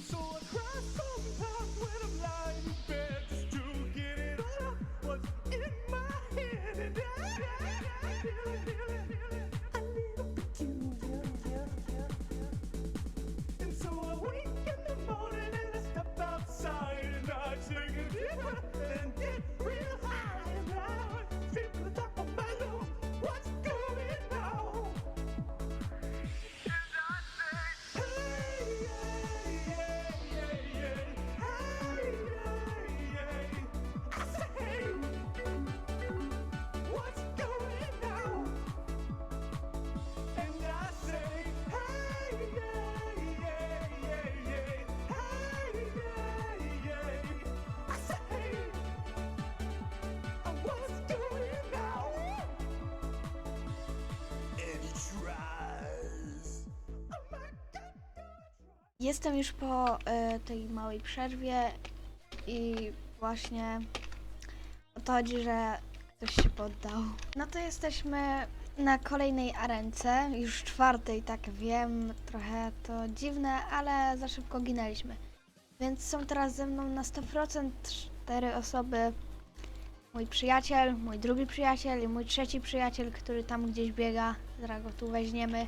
So I Jestem już po e, tej małej przerwie i właśnie o to chodzi, że ktoś się poddał. No to jesteśmy na kolejnej arence, już czwartej, tak wiem, trochę to dziwne, ale za szybko ginęliśmy. Więc są teraz ze mną na 100% cztery osoby. Mój przyjaciel, mój drugi przyjaciel i mój trzeci przyjaciel, który tam gdzieś biega. Zaraz go tu weźmiemy.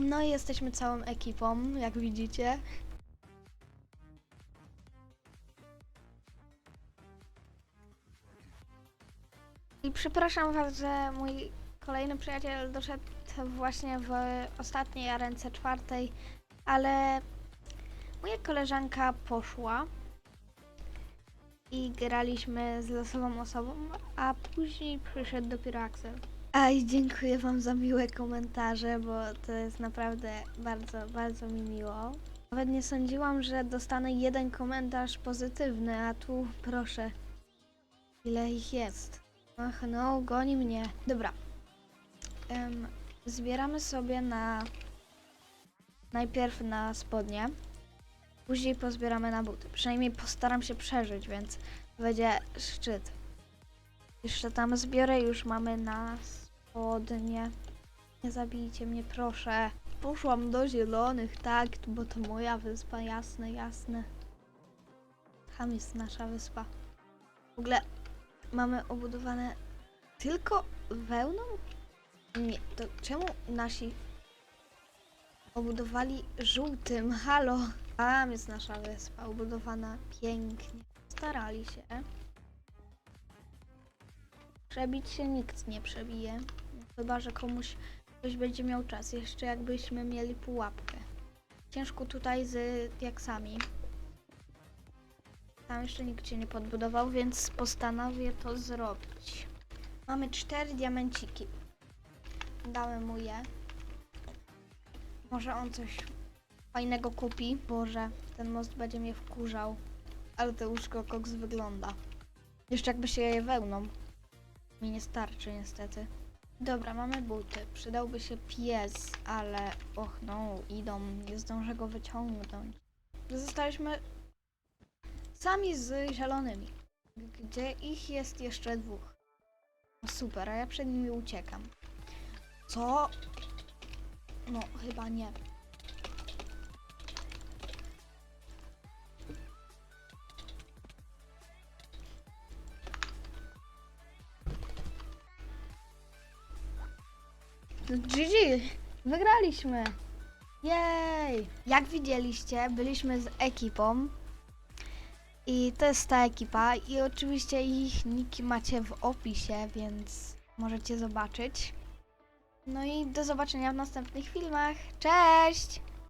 No i jesteśmy całą ekipą, jak widzicie. I przepraszam was, że mój kolejny przyjaciel doszedł właśnie w ostatniej arence czwartej, ale moja koleżanka poszła i graliśmy z losową osobą, a później przyszedł dopiero Axel. Aj, dziękuję Wam za miłe komentarze, bo to jest naprawdę bardzo, bardzo mi miło. Nawet nie sądziłam, że dostanę jeden komentarz pozytywny, a tu proszę, ile ich jest. Ach no, goni mnie. Dobra. Em, zbieramy sobie na... Najpierw na spodnie, później pozbieramy na buty. Przynajmniej postaram się przeżyć, więc będzie szczyt. Jeszcze tam zbiorę, już mamy na spodnie. Nie zabijcie mnie, proszę. Poszłam do zielonych, tak, bo to moja wyspa, jasne, jasne. Tam jest nasza wyspa. W ogóle mamy obudowane tylko wełną? Nie, to czemu nasi obudowali żółtym? Halo! Tam jest nasza wyspa, obudowana pięknie. Starali się. Przebić się nikt nie przebije. Chyba, że komuś ktoś będzie miał czas. Jeszcze jakbyśmy mieli pułapkę. Ciężko tutaj z diaksami. Tam jeszcze nikt się nie podbudował, więc postanowię to zrobić. Mamy cztery diamenciki. Dałem mu je. Może on coś fajnego kupi. Boże, ten most będzie mnie wkurzał. Ale to łóżko koks wygląda. Jeszcze jakby się je wełną. Mi nie starczy niestety. Dobra, mamy buty. Przydałby się pies, ale och no, idą. Nie zdążę go wyciągnąć. Zostaliśmy sami z zielonymi, gdzie ich jest jeszcze dwóch. No super, a ja przed nimi uciekam. Co? No, chyba nie. GG! Wygraliśmy! Jej! Jak widzieliście, byliśmy z ekipą. I to jest ta ekipa. I oczywiście ich niki macie w opisie, więc możecie zobaczyć. No i do zobaczenia w następnych filmach. Cześć!